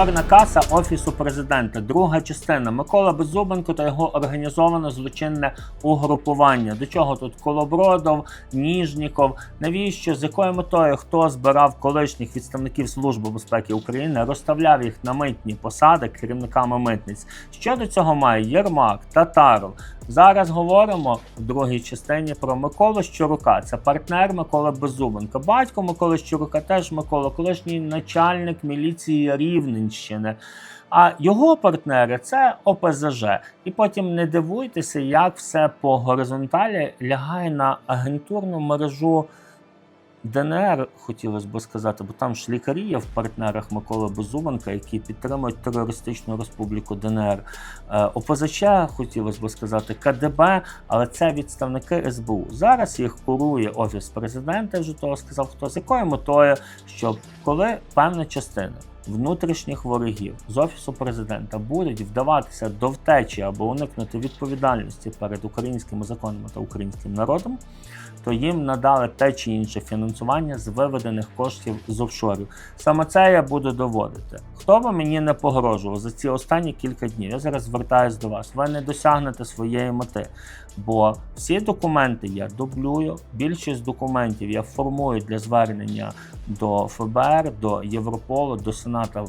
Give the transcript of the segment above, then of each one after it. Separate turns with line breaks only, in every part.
Чорна каса офісу президента. Друга частина Микола Беззубенко та його організоване злочинне угрупування. До чого тут Колобродов, Ніжніков? Навіщо з якою метою хто збирав колишніх відставників Служби безпеки України, розставляв їх на митні посади керівниками митниць? Що до цього має Єрмак, Татаров? Зараз говоримо в другій частині про Миколу Щурука. Це партнер Микола Безубенка. Батько Миколи Щурука теж Микола, колишній начальник міліції Рівненщини. А його партнери це ОПЗЖ. І потім не дивуйтеся, як все по горизонталі лягає на агентурну мережу ДНР, хотілося б сказати, бо там ж лікарі є в партнерах Миколи Беззубенка, які підтримують терористичну республіку ДНР. Е, ОПЗЧ, хотілося б сказати, КДБ, але це відставники СБУ. Зараз їх курує офіс президента. Вже того сказав, хто з якою метою, щоб коли певна частина. Внутрішніх ворогів з офісу президента будуть вдаватися до втечі або уникнути відповідальності перед українськими законами та українським народом, то їм надали те чи інше фінансування з виведених коштів з офшорів. Саме це я буду доводити. Хто би мені не погрожував за ці останні кілька днів? Я зараз звертаюся до вас. Ви не досягнете своєї мети, бо всі документи я дублюю. Більшість документів я формую для звернення до ФБР, до Європолу, до മാത്രം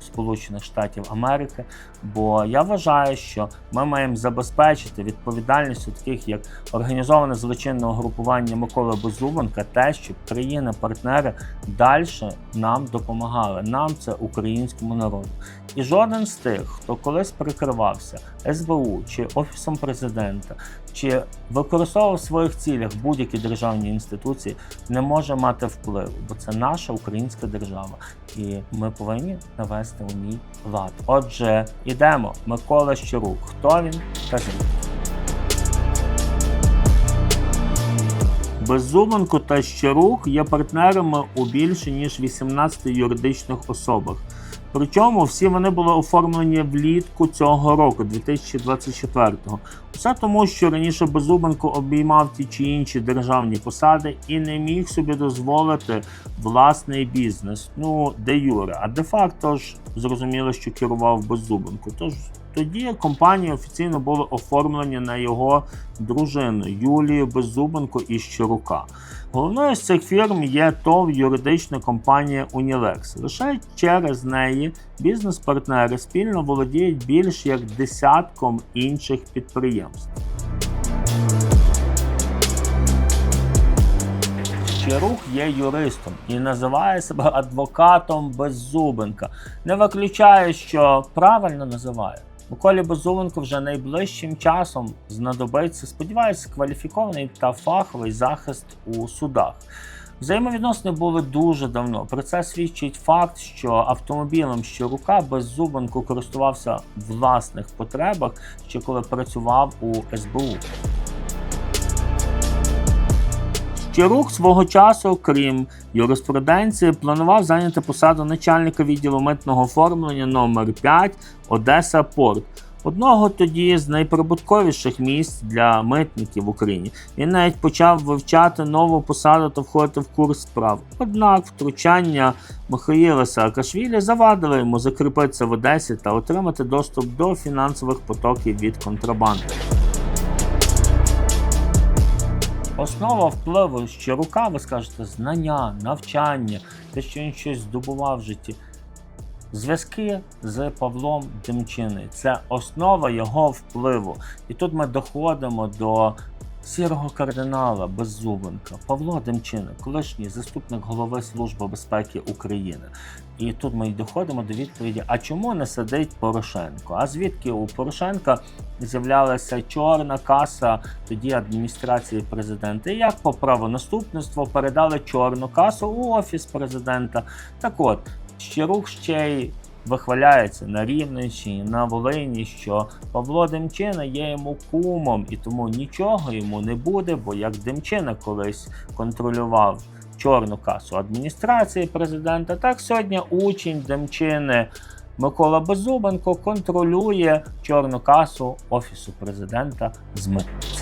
Сполучених Штатів Америки. Бо я вважаю, що ми маємо забезпечити відповідальність таких як організоване злочинне угрупування Миколи Беззубенка, те, щоб країни-партнери далі нам допомагали, нам це українському народу. І жоден з тих, хто колись прикривався СБУ чи Офісом президента, чи використовував в своїх цілях будь-які державні інституції, не може мати впливу, бо це наша українська держава, і ми повинні навести у мій лад. Отже, ідемо. Микола Щурук. Хто він та звідки? Беззубенко та Щирук є партнерами у більше ніж 18 юридичних особах. Причому всі вони були оформлені влітку цього року, 2024-го. Все тому, що раніше Безубенко обіймав ті чи інші державні посади і не міг собі дозволити власний бізнес. Ну, де юре. А де-факто ж зрозуміло, що керував Безубенко. Тож тоді компанії офіційно були оформлені на його дружину Юлію Беззубенко і Щирука. Головною з цих фірм є ТОВ юридична компанія Unilex. Лише через неї бізнес-партнери спільно володіють більш як десятком інших підприємств. Щирук є юристом і називає себе адвокатом Беззубенка. Не виключає, що правильно називає. Миколі Базуленко вже найближчим часом знадобиться, сподіваюся, кваліфікований та фаховий захист у судах. Взаємовідносини були дуже давно. Про це свідчить факт, що автомобілем Щирука Беззубенко користувався в власних потребах, ще коли працював у СБУ. Щирук свого часу, крім юриспруденції, планував зайняти посаду начальника відділу митного оформлення номер 5 Одеса Порт. Одного тоді з найприбутковіших місць для митників в Україні. Він навіть почав вивчати нову посаду та входити в курс справ. Однак втручання Михаїла Саакашвілі завадило йому закріпитися в Одесі та отримати доступ до фінансових потоків від контрабанди. Основа впливу що рука, ви скажете, знання, навчання, те, що він щось здобував в житті. Зв'язки з Павлом Демчини це основа його впливу. І тут ми доходимо до сірого кардинала Беззубенка, Павло Демчина, колишній заступник голови Служби безпеки України. І тут ми й доходимо до відповіді: а чому не сидить Порошенко? А звідки у Порошенка з'являлася чорна каса тоді адміністрації президента? І як по правонаступництву передали чорну касу у офіс президента? Так от. Щирук ще й вихваляється на Рівненщині, на Волині, що Павло Демчина є йому кумом, і тому нічого йому не буде, бо як Демчина колись контролював чорну касу адміністрації президента, так сьогодні учень Демчини. Микола Беззубенко контролює чорну касу Офісу президента з митниці.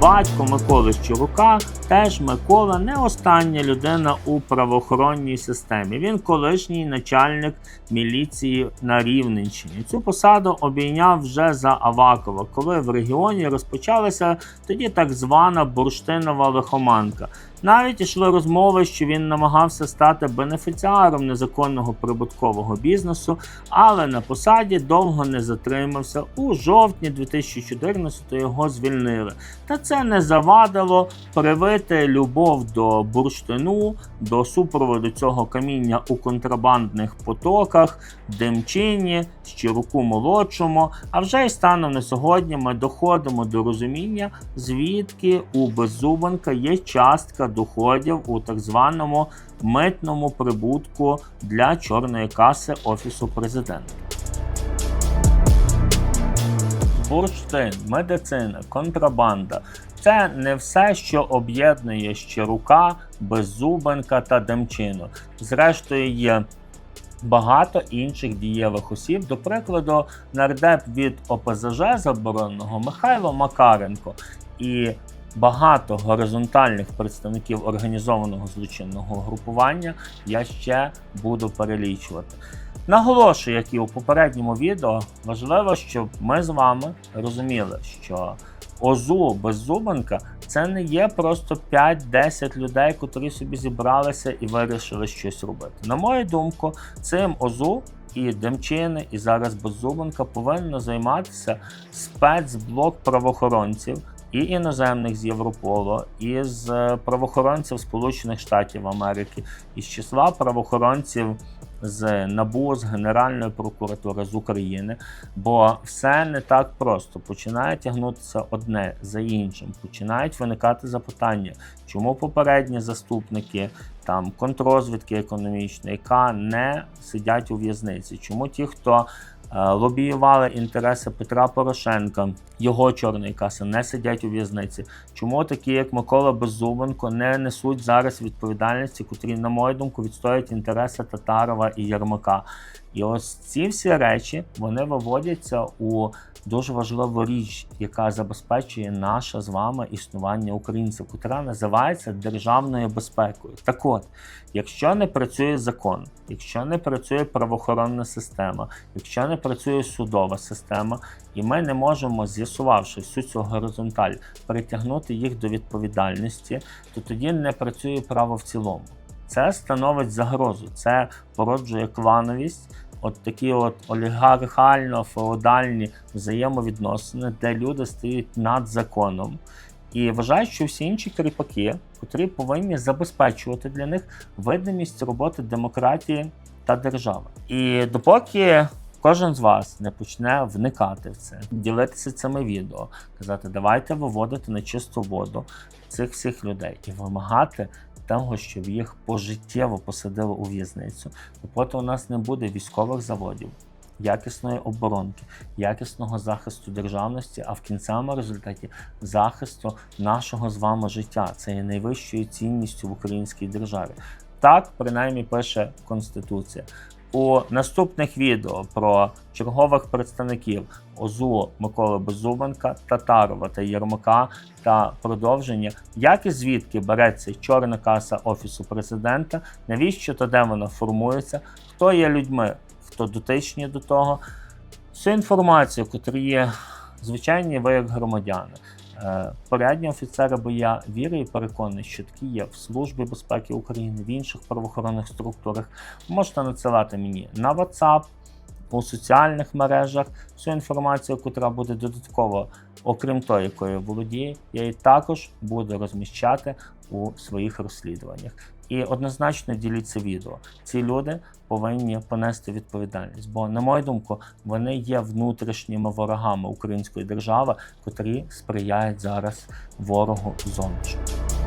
Батько Миколи Щурука Теж Микола не остання людина у правоохоронній системі. Він колишній начальник міліції на Рівненщині. Цю посаду обійняв вже за Авакова, коли в регіоні розпочалася тоді так звана бурштинова лихоманка. Навіть йшли розмови, що він намагався стати бенефіціаром незаконного прибуткового бізнесу, але на посаді довго не затримався. У жовтні 2014 його звільнили. Та це не завадило привити любов до бурштину, до супроводу цього каміння у контрабандних потоках, Демчині, Щируку молодшому. А вже й станом на сьогодні ми доходимо до розуміння, звідки у Беззубенка є частка доходів у так званому митному прибутку для чорної каси Офісу президента. Бурштин, медицина, контрабанда це не все, що об'єднує Щирука, Беззубенка та Демчину. Зрештою, є багато інших дієвих осіб. До прикладу, нардеп від ОПЗЖ забороненого Михайло Макаренко і багато горизонтальних представників організованого злочинного групування я ще буду перелічувати. Наголошую, як і у попередньому відео, важливо, щоб ми з вами розуміли, що ОЗУ Беззубенка це не є просто 5-10 людей, котрі собі зібралися і вирішили щось робити. На мою думку, цим ОЗУ і Демчини, і зараз Беззубенка повинно займатися спецблок правоохоронців. І іноземних з Європолу, і з е, правоохоронців Сполучених Штатів Америки, із числа правоохоронців з НАБУ, з Генеральної прокуратури з України, бо все не так просто. Починає тягнутися одне за іншим. Починають виникати запитання, чому попередні заступники там контррозвідки економічної яка не сидять у в'язниці? Чому ті, хто Лобіювали інтереси Петра Порошенка, його чорної каси не сидять у в'язниці. Чому такі, як Микола Беззубенко, не несуть зараз відповідальності, котрі, на мою думку, відстоюють інтереси Татарова і Єрмака? І ось ці всі речі вони виводяться у дуже важливу річ, яка забезпечує наше з вами існування українців, котра називається державною безпекою. Так от, якщо не працює закон, якщо не працює правоохоронна система, якщо не працює судова система, і ми не можемо, з'ясувавши всю цю горизонталь, притягнути їх до відповідальності, то тоді не працює право в цілому. Це становить загрозу, це породжує клановість, от такі от олігархально-феодальні взаємовідносини, де люди стоять над законом. І вважають, що всі інші кріпаки, котрі повинні забезпечувати для них видимість роботи демократії та держави. І допоки кожен з вас не почне вникати в це, ділитися цими відео, казати, давайте виводити на чисту воду цих всіх людей і вимагати того, щоб їх пожиттєво посадили у в'язницю, допоки у нас не буде військових заводів. Якісної оборонки, якісного захисту державності, а в кінцевому результаті захисту нашого з вами життя. Це є найвищою цінністю в українській державі. Так, принаймні, пише Конституція. У наступних відео про чергових представників ОЗУ Миколи Беззубенка, Татарова та Єрмака та продовження, як і звідки береться чорна каса Офісу президента, навіщо та де вона формується, хто є людьми, хто дотичні до того. Всю інформацію, яку є звичайні ви як громадяни. Е, Порядні офіцери, бо я вірю і переконаний, що такі є в Службі безпеки України, в інших правоохоронних структурах. Можете надсилати мені на WhatsApp, у соціальних мережах всю інформацію, яка буде додатково, окрім тої, якою володіє, я її також буду розміщати у своїх розслідуваннях. І однозначно діліться відео. Ці люди повинні понести відповідальність. Бо, на мою думку, вони є внутрішніми ворогами української держави, котрі сприяють зараз ворогу зовнішньому.